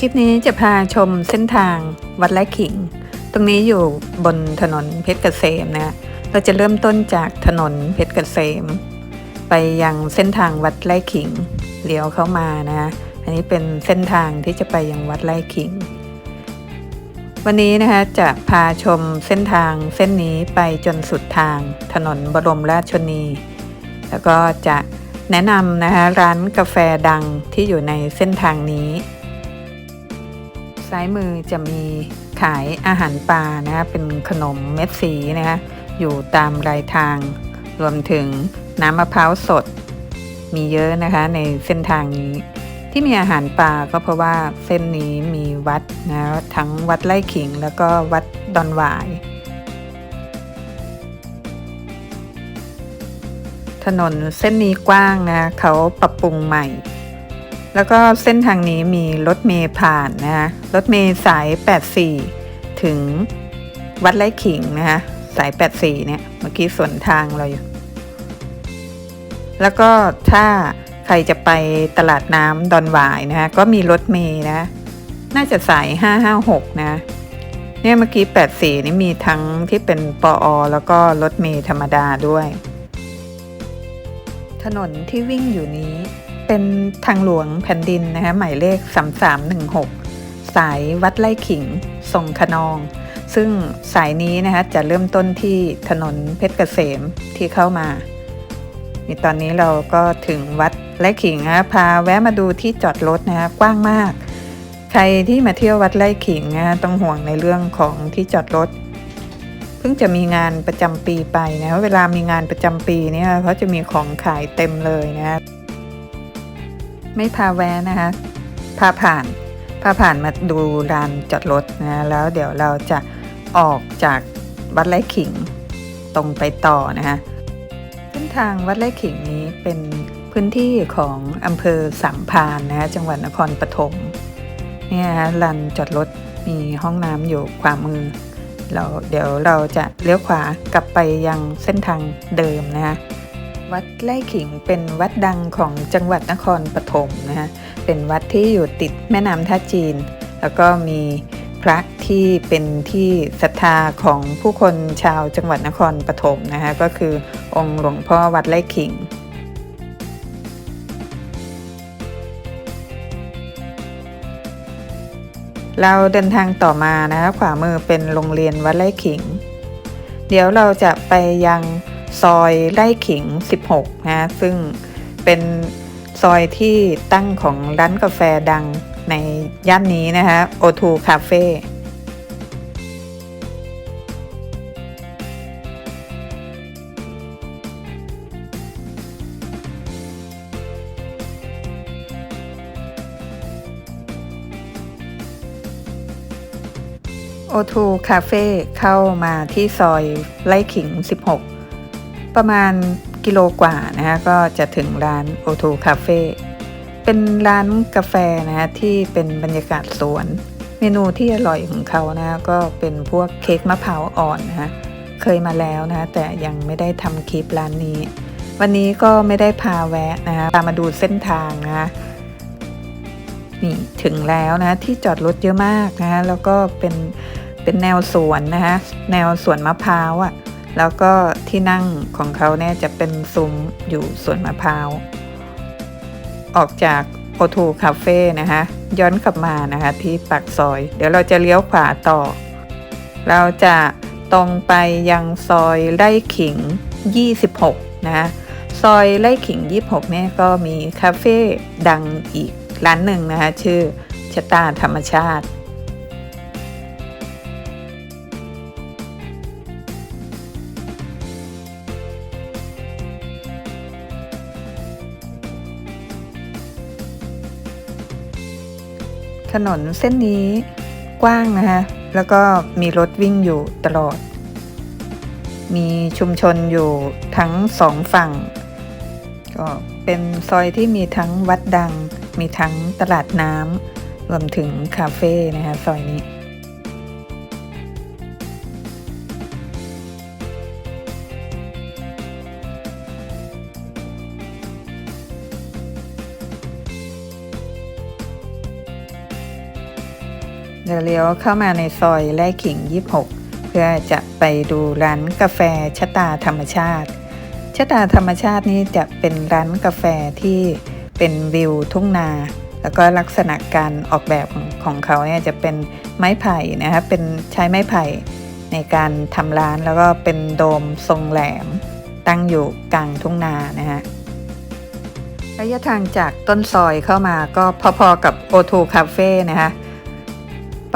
คลิปนี้จะพาชมเส้นทางวัดไร่ขิง ตรงนี้อยู่บนถนนเพชรเกษมนะเราจะเริ่มต้นจากถนนเพชรเกษม ไปยังเส้นทางวัดไร่ขิงเลี้ยวเข้ามานะ อันนี้เป็นเส้นทางที่จะไปยังวัดไร่ขิง วันนี้นะคะจะพาชมเส้นทางเส้นนี้ไปจนสุดทางถนนบรมราชชนนีแล้วก็จะแนะนำนะคะร้านกาแฟดังที่อยู่ในเส้นทางนี้ ซ้ายมือจะมีขายอาหารปลานะคะเป็นขนมเม็ดสีนะคะอยู่ตามรายทาง รวมถึงน้ำมะพร้าวสด มีเยอะนะคะในเส้นทางนี้ ที่มีอาหารปลาก็เพราะว่าเส้นนี้มีวัดนะทั้งวัดไร่ขิงแล้วก็วัดดอนหวายถนนเส้นนี้กว้างนะเขาปรับปรุงใหม่ แล้วก็เส้นทางนี้มีรถเมล์ผ่านนะคะรถเมล์สาย 84 ถึงวัดไร่ขิงนะคะสาย 84 เนี่ย เมื่อกี้สวนทางเราอยู่ แล้วก็ถ้าใครจะไปตลาดน้ำดอนหวายนะคะก็มีรถเมล์นะ น่าจะสาย 556 นะ เนี่ยเมื่อกี้ 84 นี่มีทั้งที่เป็นปออ แล้วก็รถเมล์ธรรมดาด้วย ถนนที่วิ่งอยู่นี้ เป็นทางหลวงแผ่นดินนะคะหมายเลข 3316 สายวัดไร่ขิงทรงขนอง ซึ่งสายนี้นะคะจะเริ่มต้นที่ถนนเพชรเกษมที่เข้ามานี่ตอนนี้เราก็ถึงวัดไร่ขิงนะพาแวะมาดูที่จอดรถนะคะกว้างมาก ใครที่มาเที่ยววัดไร่ขิงนะต้องห่วงในเรื่องของที่จอดรถเพิ่งจะมีงานประจำปีไปนะเวลามีงานประจำปีเนี่ยเขาจะมีของขายเต็มเลยนะ ไม่พาแวะนะคะ พาผ่าน พาผ่านมาดูลานจอดรถนะแล้วเดี๋ยวเราจะออกจากวัดไร่ขิงตรงไปต่อนะคะเส้นทางวัดไร่ขิงนี้เป็นพื้นที่ของอำเภอสามพานนะจังหวัดนครปฐมเนี่ยลานจอดรถมีห้องน้ำอยู่ขวามือเราเดี๋ยวเราจะเลี้ยวขวากลับไปยังเส้นทางเดิมนะคะ วัดไร่ขิงเป็นวัดดังของจังหวัดนครปฐมนะฮะ เป็นวัดที่อยู่ติดแม่น้ำท่าจีน แล้วก็มีพระที่เป็นที่ศรัทธาของผู้คนชาวจังหวัดนครปฐมนะคะก็คือองค์หลวงพ่อวัดไร่ขิงเราเดินทางต่อมานะคะขวามือเป็นโรงเรียนวัดไร่ขิง เดี๋ยวเราจะไปยัง ซอยไร่ขิง 16 นะซึ่งเป็นซอยที่ตั้งของร้านกาแฟดังในย่านนี้นะคะโอทูคาเฟ่โอทูคาเฟ่เข้ามาที่ซอยไร่ขิง 16 ประมาณกิโลกว่านะคะก็จะถึงร้านโอทูคาเฟ่เป็นร้านกาแฟนะคะที่เป็นบรรยากาศสวน เมนูที่อร่อยของเขานะก็เป็นพวกเค้กมะพร้าวอ่อนนะคะเคยมาแล้วนะแต่ยังไม่ได้ทำคลิปร้านนี้ วันนี้ก็ไม่ได้พาแวะนะคะพามาดูเส้นทางนะนี่ถึงแล้วนะที่จอดรถเยอะมากนะคะแล้วก็เป็นเป็นแนวสวนนะคะแนวสวนมะพร้าวอะ่ะ แล้วก็ที่นั่งของเขาเนี่ยจะเป็นซุ้มอยู่สวนมะพร้าว ออกจากโอทูคาเฟ่นะคะ ย้อนกลับมานะคะที่ปากซอย เดี๋ยวเราจะเลี้ยวขวาต่อ เราจะตรงไปยังซอยไร่ขิง 26 นะคะซอยไร่ขิง 26เนี่ยก็มีคาเฟ่ดังอีกร้านหนึ่งนะคะ ชื่อชะตาธรรมชาติ ถนนเส้นนี้กว้างนะคะแล้วก็มีรถวิ่งอยู่ตลอด มีชุมชนอยู่ทั้งสองฝั่ง ก็เป็นซอยที่มีทั้งวัดดัง มีทั้งตลาดน้ำรวมถึงคาเฟ่นะคะซอยนี้ เดี๋ยวเลี้ยวเข้ามาในซอยไร่ขิง 26 เพื่อจะไปดูร้านกาแฟชะตาธรรมชาติชะตาธรรมชาตินี้จะเป็นร้านกาแฟที่เป็นวิวทุ่งนา แล้วก็ลักษณะการออกแบบของเขาเนี่ยจะเป็นไม้ไผ่นะคะเป็นใช้ไม้ไผ่ในการทำร้านแล้วก็เป็นโดมทรงแหลม ตั้งอยู่กลางทุ่งนานะฮะระยะทางจากต้นซอยเข้ามาก็พอๆกับ O2 Cafe นะคะ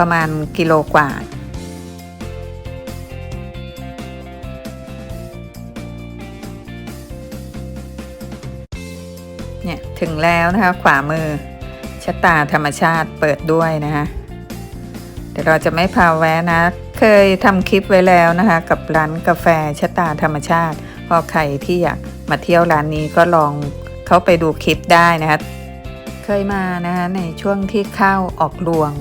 ประมาณกิโลกว่าเนี่ยถึงแล้วนะคะขวามือชะตาธรรมชาติเปิดด้วยนะคะเดี๋ยวเราจะไม่พาแวะนะ เคยทำคลิปไว้แล้วนะคะ กับร้านกาแฟชะตาธรรมชาติพอใครที่อยากมาเที่ยวร้านนี้ก็ลองเข้าไปดูคลิปได้นะคะ เคยมานะคะในช่วงที่ข้าวออกรวง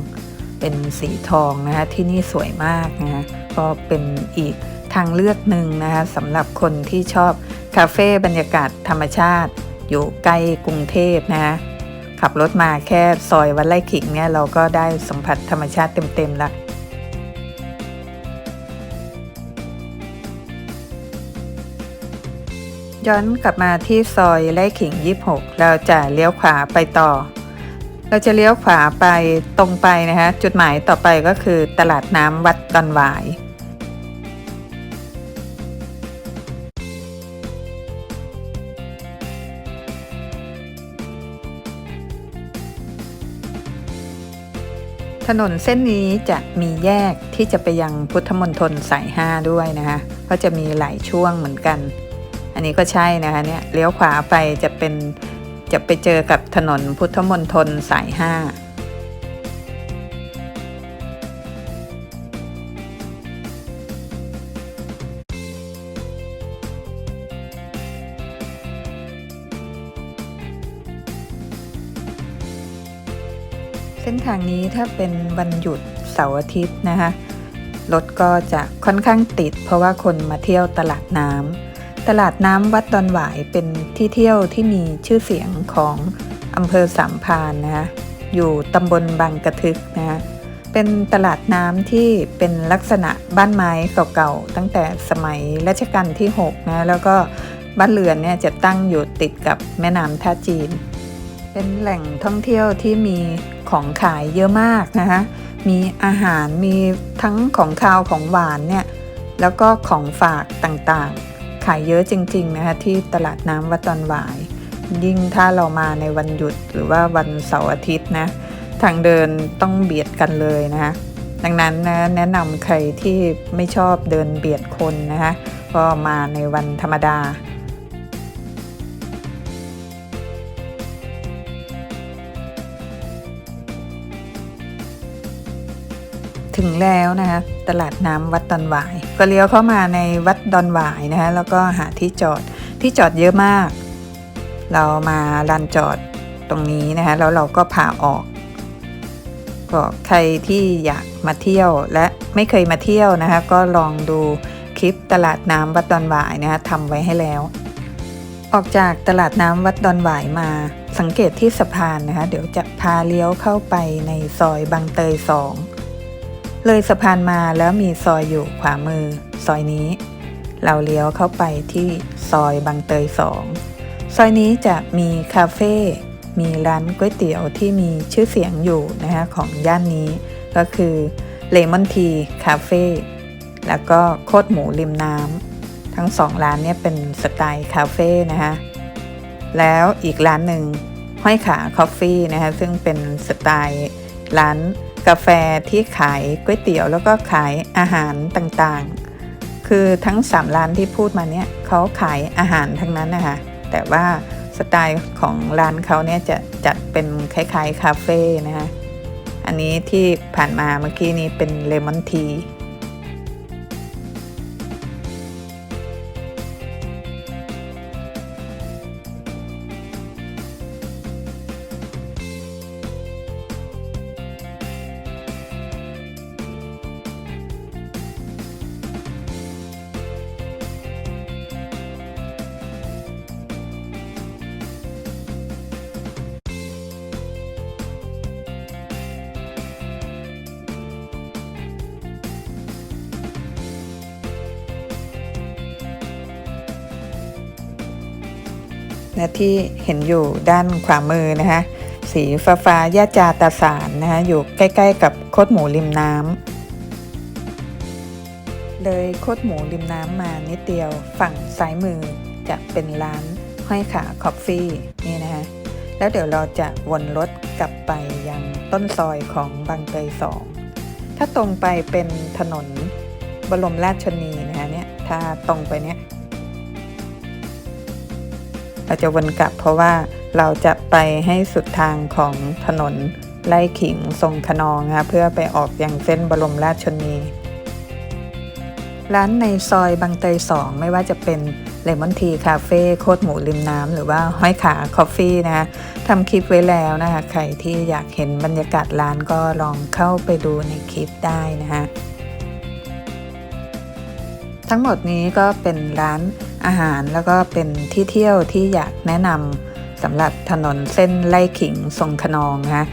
เป็นสีทองนะคะที่นี่สวยมากนะคะก็เป็นอีกทางเลือกหนึ่งนะคะสำหรับคนที่ชอบคาเฟ่บรรยากาศธรรมชาติ อยู่ใกล้กรุงเทพนะคะขับรถมาแค่ซอยวัดไร่ขิงเนี่ยเราก็ได้สัมผัสธรรมชาติเต็มๆแล้วย้อนกลับมาที่ซอยไร่ขิง 26 เราจะเลี้ยวขวาไปต่อ เราจะเลี้ยวขวาไปตรงไปนะคะ จุดหมายต่อไปก็คือตลาดน้ำวัดดอนหวาย ถนนเส้นนี้จะมีแยกที่จะไปยังพุทธมณฑลสาย 5 ด้วยนะคะ ก็จะมีหลายช่วงเหมือนกัน อันนี้ก็ใช่นะคะเนี่ยเลี้ยวขวาไปจะเป็น จะไปเจอกับถนนพุทธมณฑลสาย 5เส้นทางนี้ถ้าเป็นวันหยุดเสาร์อาทิตย์นะคะรถก็จะค่อนข้างติด เพราะว่าคนมาเที่ยวตลาดน้ำ ตลาดน้ำวัดดอนหวายเป็นที่เที่ยวที่มีชื่อเสียงของอำเภอสามพานนะะอยู่ตำบลบางกระทึกนะะเป็นตลาดน้ำที่เป็นลักษณะบ้านไม้เก่าๆตั้งแต่สมัยรัชกาลที่6นะแล้วก็บ้านเรือนเนี่ยจะตั้งอยู่ติดกับแม่น้ำท่าจีน เป็นแหล่งท่องเที่ยวที่มีของขายเยอะมากนะคะมีอาหารมีทั้งของคาวของหวานเนี่ยแล้วก็ของฝากต่างๆ ขายเยอะจริงๆนะคะที่ตลาดน้ำวัดดอนหวาย ยิ่งถ้าเรามาในวันหยุดหรือว่าวันเสาร์อาทิตย์นะทางเดินต้องเบียดกันเลยนะคะดังนั้นนะแนะนำใครที่ไม่ชอบเดินเบียดคนนะคะก็มาในวันธรรมดา ถึงแล้วนะคะตลาดน้ำวัดดอนหวาย ก็เลี้ยวเข้ามาในวัดดอนหวายนะคะแล้วก็หาที่จอดที่จอดเยอะมาก เรามาลานจอดตรงนี้นะคะแล้วเราก็พาออกก็ใครที่อยากมาเที่ยวและไม่เคยมาเที่ยวนะคะ ก็ลองดูคลิปตลาดน้ำวัดดอนหวายนะคะทำไว้ให้แล้ว ออกจากตลาดน้ำวัดดอนหวายมาสังเกตที่สะพานนะคะ เดี๋ยวจะพาเลี้ยวเข้าไปในซอยบางเตยสอง เลยสะพานมาแล้วมีซอยอยู่ขวามือ ซอยนี้ เราเลี้ยวเข้าไปที่ซอยบางเตยสองซอยนี้จะมีคาเฟ่ มีร้านก๋วยเตี๋ยวที่มีชื่อเสียงอยู่นะคะของย่านนี้ ก็คือเลมอนทีคาเฟ่แล้วก็โคตรหมูริมน้ำทั้งสองร้านเนี่ยเป็นสไตล์คาเฟ่นะคะแล้วอีกร้านหนึ่งห้อยขาคอฟฟี่นะคะซึ่งเป็นสไตล์ร้าน กาแฟที่ขายก๋วยเตี๋ยวแล้วก็ขายอาหารต่างๆ คือทั้ง 3 ร้านที่พูดมาเนี่ยเขาขายอาหารทั้งนั้นนะคะแต่ว่าสไตล์ของร้านเขาเนี่ยจะจัดเป็นคล้ายๆคาเฟ่นะคะอันนี้ที่ผ่านมาเมื่อกี้นี้เป็นเลมอนที นะที่เห็นอยู่ด้านขวามือนะคะสีฟ้าฟ้าๆย่าจาตาสารนะคะอยู่ใกล้ๆ กับโคตรหมูริมน้ำเลยโคตรหมูริมน้ำมานิดเดียวฝั่งซ้ายมือจะเป็นร้านห้อยขาคอฟฟี่นี่นะคะแล้วเดี๋ยวเราจะวนรถกลับไปยังต้นซอยของบางเตยสองถ้าตรงไปเป็นถนนบรมราชชนีนะคะเนี่ยถ้าตรงไปเนี่ย เราจะวนกลับเพราะว่าเราจะไปให้สุดทางของถนนไล่ขิงทรงขนองนะเพื่อไปออกยังเส้นบรมราชชนีร้านในซอยบางเตยสองไม่ว่าจะเป็นเลมอนทีคาเฟ่โคตรหมูริมน้ำหรือว่าห้อยขาคอฟฟี่นะคะทำคลิปไว้แล้วนะคะใครที่อยากเห็นบรรยากาศร้านก็ลองเข้าไปดูในคลิปได้นะคะทั้งหมดนี้ก็เป็นร้าน อาหารแล้วก็เป็นที่เที่ยวที่อยากแนะนำสำหรับถนนเส้นไล่ขิงทรงขนองนะคะ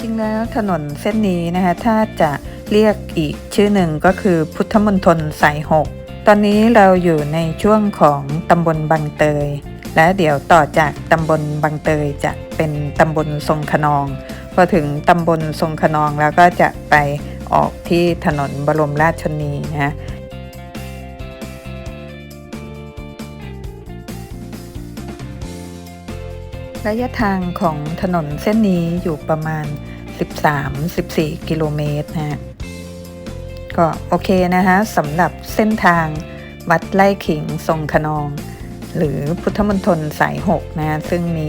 จริงแล้วถนนเส้นนี้นะคะถ้าจะเรียกอีกชื่อหนึ่งก็คือพุทธมณฑลสายหกตอนนี้เราอยู่ในช่วงของตำบลบางเตย และเดี๋ยวต่อจากตำบลบางเตยจะเป็นตำบลทรงขนอง พอถึงตำบลทรงขนองแล้วก็จะไป ออกที่ถนนบรมราชชนีนะฮะระยะทางของถนนเส้นนี้อยู่ประมาณ 13-14 กิโลเมตรนะฮะก็โอเคนะคะสำหรับเส้นทางวัดไล่ขิงทรงขนอง หรือพุทธมณฑลสาย6นะซึ่งมี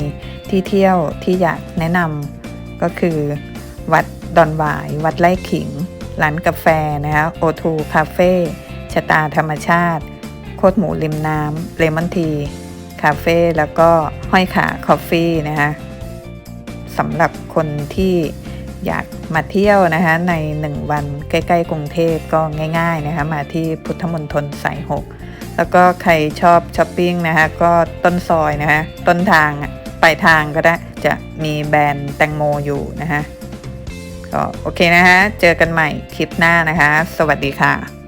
ที่เที่ยวที่อยากแนะนำก็คือ วัดดอนหวาย วัดไร่ขิง ร้านกาแฟนะคะโอทูคาเฟ่ชะตาธรรมชาติ โคตรหมูริมน้ำเลมอนทีคาเฟ่แล้วก็ห้อยขาคอฟฟี่นะคะสำหรับคนที่อยากมาเที่ยวนะคะใน 1 วันใกล้ๆกรุงเทพก็ง่ายๆนะคะมาที่พุทธมณฑลสาย6แล้วก็ใครชอบช้อปปิ้งนะคะก็ต้นซอยนะคะต้นทางปลายทางก็ได้จะมีแบรนด์แตงโมอยู่นะคะ ก็โอเคนะคะ เจอกันใหม่คลิปหน้านะคะ สวัสดีค่ะ